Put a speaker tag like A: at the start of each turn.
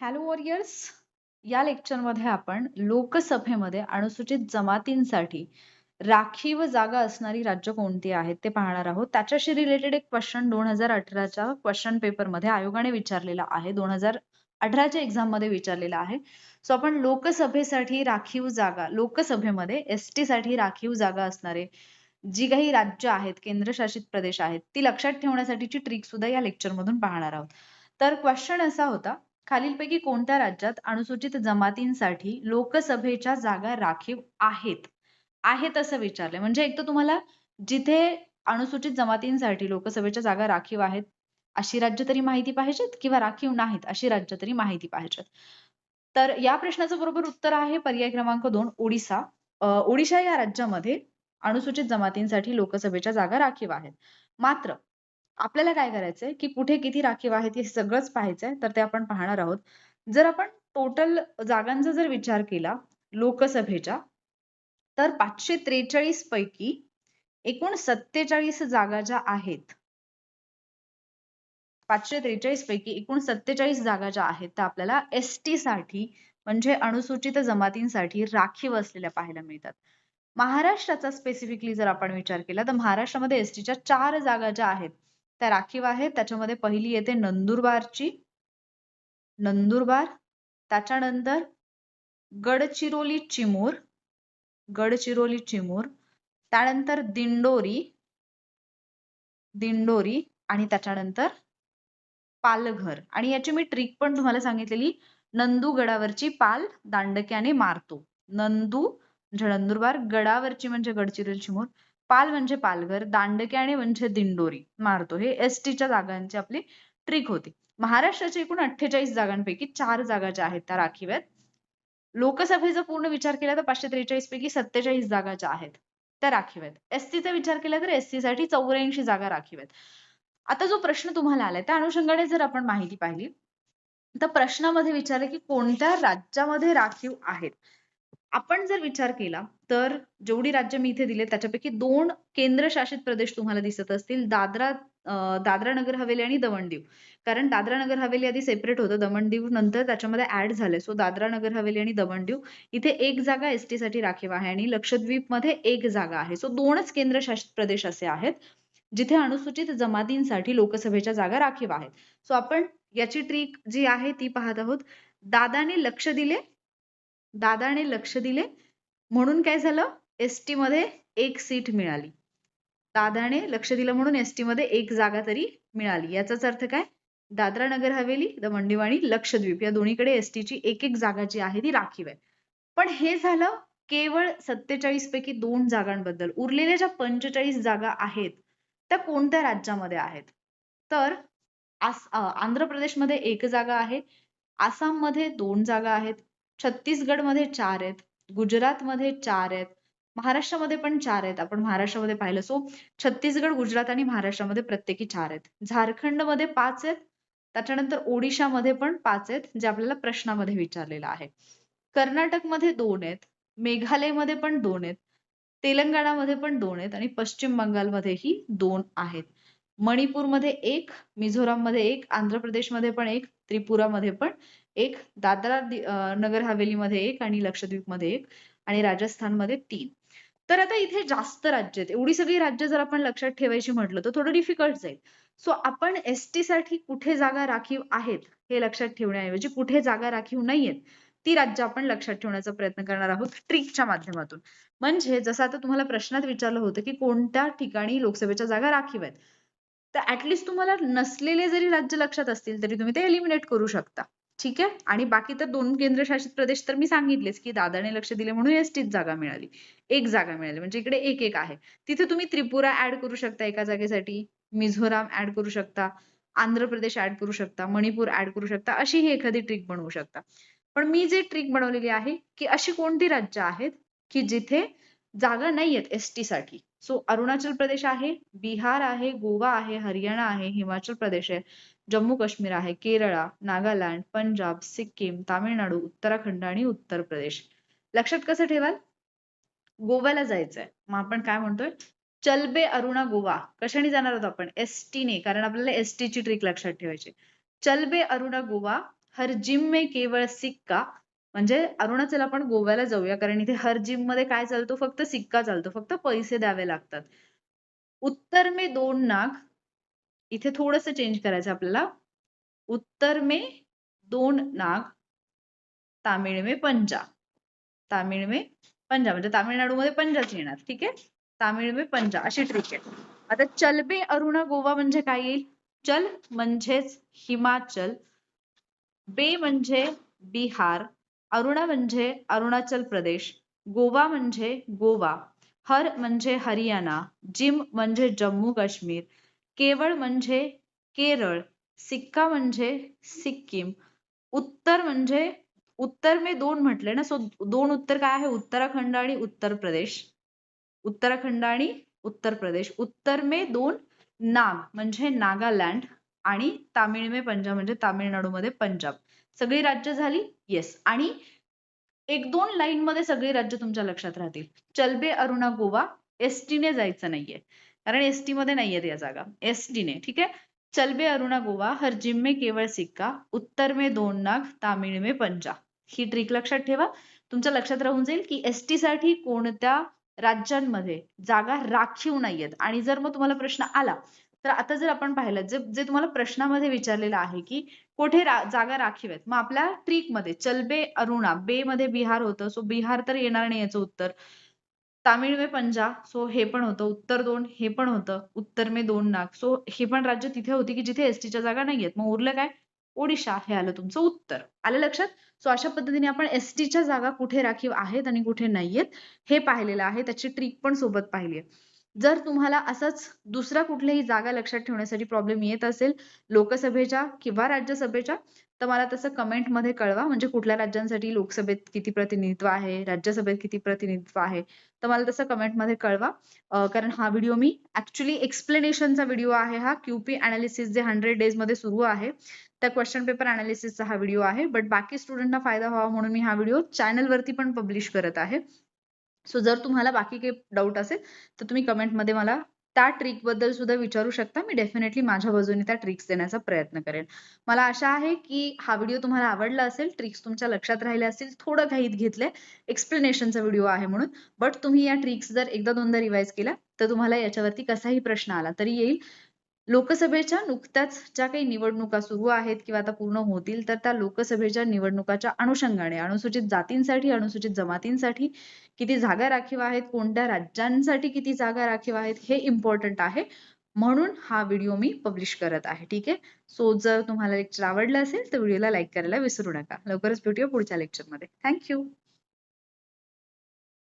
A: Hello warriors या लेक्चरमध्ये आपण लोकसभेमध्ये अनुसूचित जमातींसाठी राखीव जागा असणारी राज्य कोणती आहेत ते पाहणार आहोत. त्याच्याशी रिलेटेड एक क्वेश्चन दोन हजार अठराच्या क्वेश्चन पेपरमध्ये आयोगाने विचारलेला आहे. दोन हजार अठराच्या एक्झाममध्ये विचारलेला आहे. सो आपण लोकसभेसाठी राखीव जागा लोकसभेमध्ये एस टी साठी राखीव जागा असणारे जी काही राज्य आहेत केंद्रशासित प्रदेश आहेत ती लक्षात ठेवण्यासाठीची ट्रिक सुद्धा या लेक्चर मधून पाहणार आहोत. तर क्वेश्चन असा होता खालीलपैकी कोणत्या राज्यात अनुसूचित जमातींसाठी लोकसभेच्या जागा राखीव आहेत? आहेत असं विचारलंय. म्हणजे एक तर तुम्हाला जिथे अनुसूचित जमातींसाठी लोकसभेच्या जागा राखीव आहेत अशी राज्य तरी माहिती पाहिजेत किंवा राखीव नाहीत अशी राज्य तरी माहिती पाहिजेत? तर या प्रश्नाचं बरोबर उत्तर आहे पर्याय क्रमांक दोन ओडिसा. ओडिशा या राज्यामध्ये अनुसूचित जमातींसाठी लोकसभेच्या जागा राखीव आहेत. मात्र आपल्याला काय करायचंय की कुठे किती राखीव आहेत हे सगळंच पाहायचंय तर ते आपण पाहणार आहोत. जर आपण टोटल जागांचा जर विचार केला लोकसभेच्या तर पाचशे त्रेचाळीस पैकी एकूण सत्तेचाळीस जागा ज्या आहेत पाचशे त्रेचाळीस पैकी एकूण सत्तेचाळीस जागा ज्या आहेत त्या आपल्याला एस टी साठी म्हणजे अनुसूचित जमातींसाठी राखीव असलेल्या पाहायला मिळतात. महाराष्ट्राचा स्पेसिफिकली जर आपण विचार केला तर महाराष्ट्रामध्ये एसटीच्या चार जागा ज्या आहेत त्या राखीव आहेत. त्याच्यामध्ये पहिली येते नंदुरबारची. नंदुरबार त्याच्यानंतर गडचिरोली चिमूर गडचिरोली चिमूर त्यानंतर दिंडोरी दिंडोरी आणि त्याच्यानंतर पालघर. आणि याची मी ट्रिक पण तुम्हाला सांगितलेली नंदू गडावरची पाल दांडक्याने मारतो. नंदू म्हणजे नंदुरबार गडावरची म्हणजे गडचिरोली चिमूर पाल म्हणजे पालघर दांडक्याने म्हणजे दिंडोरी मारतो. हे एस टीच्या जागांची आपली ट्रिक होती. महाराष्ट्राच्या एकूण अठ्ठेचाळीस जागांपैकी चार जागा ज्या आहेत त्या राखीव आहेत लोकसभेचा पूर्ण विचार केला तर पाचशे त्रेचाळीस पैकी सत्तेचाळीस जागा ज्या आहेत त्या राखीव आहेत एसटीचा विचार केला तर एसटी साठी चौऱ्याऐंशी जागा राखीव आहेत आता जो प्रश्न तुम्हाला आलाय त्या अनुषंगाने जर आपण माहिती पाहिली तर प्रश्नामध्ये विचारले की कोणत्या राज्यामध्ये राखीव आहेत? आपण जर विचार केला तर जेवढी राज्य मी इथे दिले त्याच्यापैकी दोन केंद्रशासित प्रदेश तुम्हाला दिसत असतील दादरा दादरा नगर हवेली आणि दमण दीव कारण दादरा नगर हवेली आधी सेपरेट होतं दमण दीव नंतर त्याच्यामध्ये ऍड झाले सो दादरा नगर हवेली आणि दमण दीव इथे एक जागा एसटी साठी राखीव आहे आणि लक्षद्वीपमध्ये एक जागा आहे. सो दोनच केंद्रशासित प्रदेश असे आहेत जिथे अनुसूचित जमातींसाठी लोकसभेच्या जागा राखीव आहेत. सो आपण याची ट्रिक जी आहे ती पाहत आहोत. दादाने लक्ष दिले दादाने लक्ष दिले. म्हणून काय झालं? एसटी मध्ये एक सीट मिळाली. दादाने लक्ष दिलं म्हणून एसटी मध्ये एक जागा तरी मिळाली. याचाच अर्थ काय? दादरा नगर हवेली द आणि लक्षद्वीप या दोन्हीकडे एसटीची एक एक जागा जी आहे ती राखीव आहे. पण हे झालं केवळ सत्तेचाळीस पैकी दोन जागांबद्दल. उरलेल्या ज्या पंचेचाळीस जागा आहेत त्या कोणत्या राज्यामध्ये आहेत? तर आस आंध्र प्रदेशमध्ये एक जागा आहे आसाममध्ये दोन जागा आहेत छत्तीसगडमध्ये चार आहेत गुजरातमध्ये चार आहेत महाराष्ट्रामध्ये पण चार आहेत. आपण महाराष्ट्रामध्ये पाहिलं. सो छत्तीसगड गुजरात आणि महाराष्ट्रामध्ये प्रत्येकी चार आहेत. झारखंडमध्ये पाच आहेत. त्याच्यानंतर ओडिशामध्ये पण पाच आहेत जे आपल्याला प्रश्नामध्ये विचारलेलं आहे. कर्नाटकमध्ये दोन आहेत मेघालयमध्ये पण दोन आहेत तेलंगणामध्ये पण दोन आहेत आणि पश्चिम बंगालमध्येही दोन आहेत. मणिपूरमध्ये एक मिझोराममध्ये एक आंध्र प्रदेशमध्ये पण एक त्रिपुरामध्ये पण एक दादरा नगर हवेलीमध्ये एक आणि लक्षद्वीपमध्ये एक आणि राजस्थानमध्ये तीन. तर आता इथे जास्त राज्य आहेत. एवढी सगळी राज्य जर आपण लक्षात ठेवायची म्हटलं तर थोडं डिफिकल्ट जाईल. सो आपण एस टी साठी कुठे जागा राखीव आहेत हे लक्षात ठेवण्याऐवजी कुठे जागा राखीव नाहीयेत ती राज्य आपण लक्षात ठेवण्याचा प्रयत्न करणार आहोत ट्रिकच्या माध्यमातून. म्हणजे जसं आता तुम्हाला प्रश्नात विचारलं होतं की कोणत्या ठिकाणी लोकसभेच्या जागा राखीव आहेत तर ऍटलिस्ट तुम्हाला नसलेले जरी राज्य लक्षात असतील तरी तुम्ही ते एलिमिनेट करू शकता. ठीक आहे? आणि बाकी तर दोन केंद्रशासित प्रदेश तर मी सांगितलेच की दादाने लक्ष दिले म्हणून एसटीच जागा मिळाली. एक जागा मिळाली म्हणजे इकडे एक एक आहे. तिथे तुम्ही त्रिपुरा ऍड करू शकता एका जागेसाठी मिझोराम ऍड करू शकता आंध्र प्रदेश ऍड करू शकता मणिपूर ऍड करू शकता अशी ही एखादी ट्रिक बनवू शकता. पण मी जे ट्रिक बनवलेली आहे की अशी कोणती राज्य आहेत की जिथे जागा नाही आहेत एस टी साठी? सो अरुणाचल प्रदेश आहे बिहार आहे गोवा आहे हरियाणा आहे हिमाचल प्रदेश आहे. जम्मू काश्मीर आहे केरळा नागालँड पंजाब सिक्कीम तामिळनाडू उत्तराखंड आणि उत्तर प्रदेश. लक्षात कसं ठेवाल? गोव्याला जायचंय. मग आपण काय म्हणतोय? चलबे अरुणा गोवा. कशाने जाणार आहोत आपण? एसटीने ने कारण आपल्याला एस ची ट्रिक लक्षात ठेवायची. चलबे अरुणा गोवा. हर जिम में केवळ सिक्का. म्हणजे अरुणाचल आपण गोव्याला जाऊया. कारण इथे हर जिममध्ये काय चालतो? फक्त सिक्का चालतो. फक्त पैसे द्यावे लागतात. उत्तर में दोन नाग. इथे थोडस चेंज करायचं आपल्याला. उत्तर मे दोन नाग तामिळ मे पंजा. तामिळ मे पंजा. म्हणजे तामिळनाडूमध्ये पंजाच येणार. ठीक आहे? तामिळ मे पंजा. अशी ट्रिक आहे. आता चलबे अरुणा गोवा म्हणजे काय येईल? चल म्हणजेच हिमाचल. बे म्हणजे बिहार. अरुणा म्हणजे अरुणाचल प्रदेश. गोवा म्हणजे गोवा. हर म्हणजे हरियाणा. जिम म्हणजे जम्मू काश्मीर. केवळ म्हणजे केरळ सिक्का म्हणजे सिक्कीम. उत्तर म्हणजे उत्तर मे दोन म्हटले ना सो दोन उत्तर काय आहे? उत्तराखंड आणि उत्तर प्रदेश. उत्तराखंड आणि उत्तर प्रदेश. उत्तर मे दोन नाग म्हणजे नागालँड आणि तामिळ मे पंजाब म्हणजे तामिळनाडूमध्ये पंजाब. सगळी राज्य झाली? येस आणि एक दोन लाईन मध्ये सगळी राज्य तुमच्या लक्षात राहतील. चलबे अरुणा गोवा एसटी ने जायचं नाहीये. कारण एसटी मध्ये आहेत या जागा. एस ने ठीक आहे? चलबे अरुणा गोवा हर जिम में केवळ सिक्का उत्तर मे दोन नाग तामिळ मे पंजा. ही ट्रिक लक्षात ठेवा. तुमच्या लक्षात राहून जाईल की एसटी साठी कोणत्या राज्यांमध्ये जागा राखीव नाहीयेत. आणि जर मग तुम्हाला प्रश्न आला तर आता जर आपण पाहिलं जे जे तुम्हाला प्रश्नामध्ये विचारलेलं आहे की कुठे रा, जागा राखीव आहेत मग आपल्या ट्रिकमध्ये चलबे अरुणा बे मध्ये बिहार होतं सो बिहार तर येणार नाही याचं उत्तर. तामिळ मे पंजा सो हे पण होतं. उत्तर दोन हे पण होतं. उत्तर मे दोन नाग. सो हे पण राज्य तिथे होती की जिथे एसटीच्या जागा नाहीयेत मग उरलं काय? ओडिशा. हे आलं तुमचं उत्तर. आलं लक्षात? सो अशा पद्धतीने आपण एसटीच्या जागा कुठे राखीव आहेत आणि कुठे नाहीयेत हे पाहिलेलं आहे. त्याची ट्रिक पण सोबत पाहिली आहे. जर तुम्हाला असंच दुसरा कुठल्याही जागा लक्षात ठेवण्यासाठी प्रॉब्लेम येत असेल लोकसभेच्या किंवा राज्यसभेच्या तर मला तसं कमेंटमध्ये कळवा म्हणजे कुठल्या राज्यांसाठी लोकसभेत किती प्रतिनिधित्व आहे राज्यसभेत किती प्रतिनिधित्व आहे तर मला तसं कमेंटमध्ये कळवा. कारण हा व्हिडिओ मी ऍक्च्युली एक्सप्लेनेशनचा व्हिडिओ आहे हा. क्यूपी अनालिसिस जे हंड्रेड डेजमध्ये सुरू आहे त्या क्वेश्चन पेपर अनालिसिसचा हा व्हिडिओ आहे. बट बाकी स्टुडंटना फायदा व्हावा म्हणून मी हा व्हिडिओ चॅनलवरती पण पब्लिश करत आहे. सो जर तुम्हाला बाकी काही डाऊट असेल तर तुम्ही कमेंटमध्ये मला त्या ट्रिकबद्दल सुद्धा विचारू शकता. मी डेफिनेटली माझ्या बाजूने त्या ट्रिक्स देण्याचा प्रयत्न करेन. मला आशा आहे की हा व्हिडिओ तुम्हाला आवडला असेल. ट्रिक्स तुमच्या लक्षात राहिले असतील. थोडं घाईत घेतले एक्सप्लेनेशनचा व्हिडिओ आहे म्हणून. बट तुम्ही या ट्रिक्स जर एकदा दोनदा रिवाईज केल्या तर तुम्हाला याच्यावरती कसाही प्रश्न आला तरी येईल. लोकसभेच्या नुकत्याच ज्या काही निवडणुका सुरू आहेत किंवा आता पूर्ण होतील तर त्या लोकसभेच्या निवडणुकाच्या अनुषंगाने अनुसूचित जातींसाठी अनुसूचित जमातींसाठी किती जागा राखीव आहेत कोणत्या राज्यांसाठी किती जागा राखीव आहेत हे इम्पॉर्टंट आहे. म्हणून हा व्हिडिओ मी पब्लिश करत आहे ठीक आहे? सो जर तुम्हाला लेक्चर आवडलं असेल तर व्हिडिओला लाईक करायला विसरू नका. लवकरच भेटूया पुढच्या लेक्चरमध्ये थँक्यू